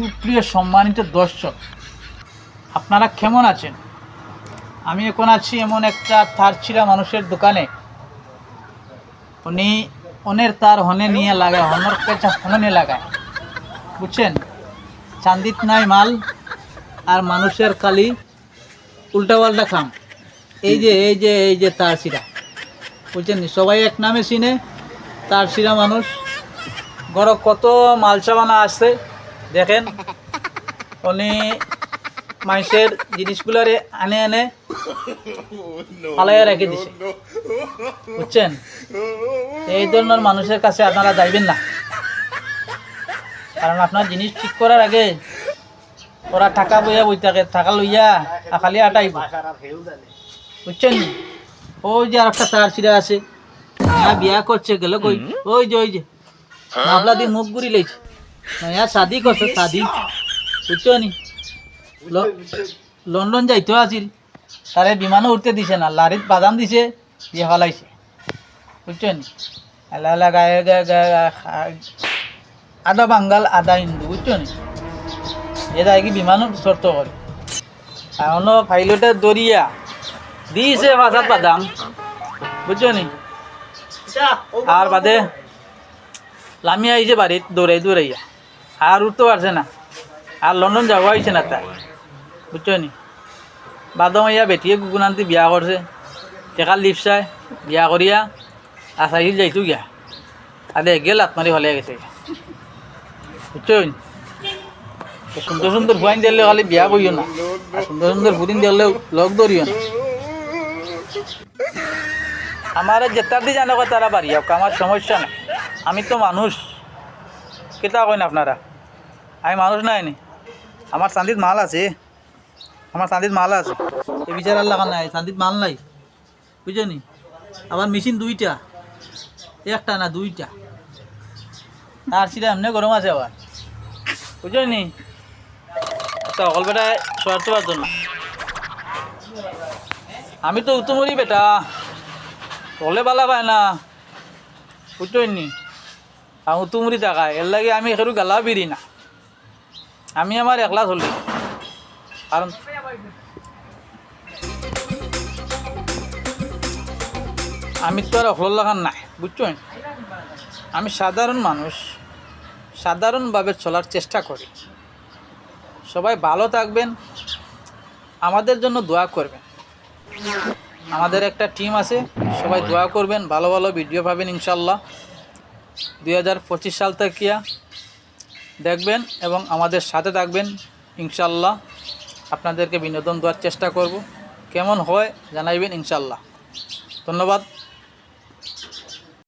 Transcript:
সুপ্রিয় সম্মানিত দর্শক, আপনারা কেমন আছেন? আমি এখন আছি এমন একটা তার ছিঁড়া মানুষের দোকানে। উনি অনের তার হনে নিয়ে লাগায়, হনর কাছে হনে লাগায়। বুঝছেন? চান্দিত নাই মাল, আর মানুষের খালি উল্টা পাল্টা খাম। এই যে এই যে এই যে তার শিরা বুঝছেন? সবাই এক নামে চিনে তার শিরা মানুষ। গড় কত মাল সাবানা আছে দেখেন উনি মানুষের জিনিসগুলারে আনে আনে পালাইয়া রেখে দিছে। বুঝছেন? এই ধরনের মানুষের কাছে আপনারা যাইবেন না। কারণ আপনার জিনিস ঠিক করার আগে ওরা টাকা বইয়া বই থাকে টাকা লইয়া আর খালি আটাইব। বুঝছেন? ওই যে আর একটা তার ছিঁড়া আছে। হ্যাঁ বিয়া করছে গেল কই? ওই যে ওই যে। দিয়ে মুখ গুড়ি লেছে হ্যাঁ শাদি করছে শাদি। বুঝছ নি লন্ডন যাইতো আছিল। তারে বিমানও উঠতে দিছে না লারিত বাদাম দিছে দিয়ে ফেলাইছে। বুঝছ নি এলা এলা গায়ে আধা বাঙ্গাল আধা হিন্দু বুঝছ নি এ যায় কি বিমানও শর্ত করে এখনও ফাইলটা দরিয়া দিছে ভাষাত বাদাম। বুঝছ নি আর বাদে লামি আইছে বাড়িত দৌড়াই দৌড়াইয়া আর উঠতে পারছে না। আর লন্ডন যাওয়া হয়েছে না তাই বুঝছ নি? বাদম ইয়া বেটিয়ে গুগুনান্তি বিয়া করছে টেকা লিপসায় বিয়া করিয়া আসাইল যাইতো গিয়া। আর গেল আত্মারি ভালে গেছে। বুঝছ নি? তো সুন্দর সুন্দর ফুয়াইন দিলে খালি বিয়া করিও না। সুন্দর সুন্দর ফুদিন দিলে লগ ধরিও না। আমার যেতার দি জানো তারা বাড়ি আমার সমস্যা নাই। আমি তো মানুষ। কেটা কইন আপনারা? আমি মানুষ নাই নি আমার চান্দিত মাল আছে। আমার চান্দিত মাল আছে। এই বিচার আল্লাহ নাই, চান্দিত মাল নাই। বুঝছ নি? আমার মেশিন দুইটা। একটা না দুইটা। আর সেটা এমনি গরম আছে আবার। বুঝছ নি? আচ্ছা অকল বেটায় শোয়ার তো পারতো না আমি তো উত্তমরি বেটা। বলে বালা পায় না। বুঝছ নি? আমি উত্তমরি টাকায় এর লাগে আমি সেরু গালা বিরি না। আমি আমার একলা চলি। কারণ আমি তো আর অকল লাগান নাই, বুঝছ? আমি সাধারণ মানুষ, সাধারণভাবে চলার চেষ্টা করি। সবাই ভালো থাকবেন, আমাদের জন্য দোয়া করবেন। আমাদের একটা টিম আছে, সবাই দোয়া করবেন, ভালো ভালো ভিডিও পাবেন ইনশাল্লাহ। দুই হাজার পঁচিশ সাল থেকে দেখবেন এবং আমাদের সাথে থাকবেন। ইনশাল্লাহ আপনাদেরকে বিনোদন দেওয়ার চেষ্টা করব। কেমন হয় জানাইবেন ইনশাল্লাহ ধন্যবাদ।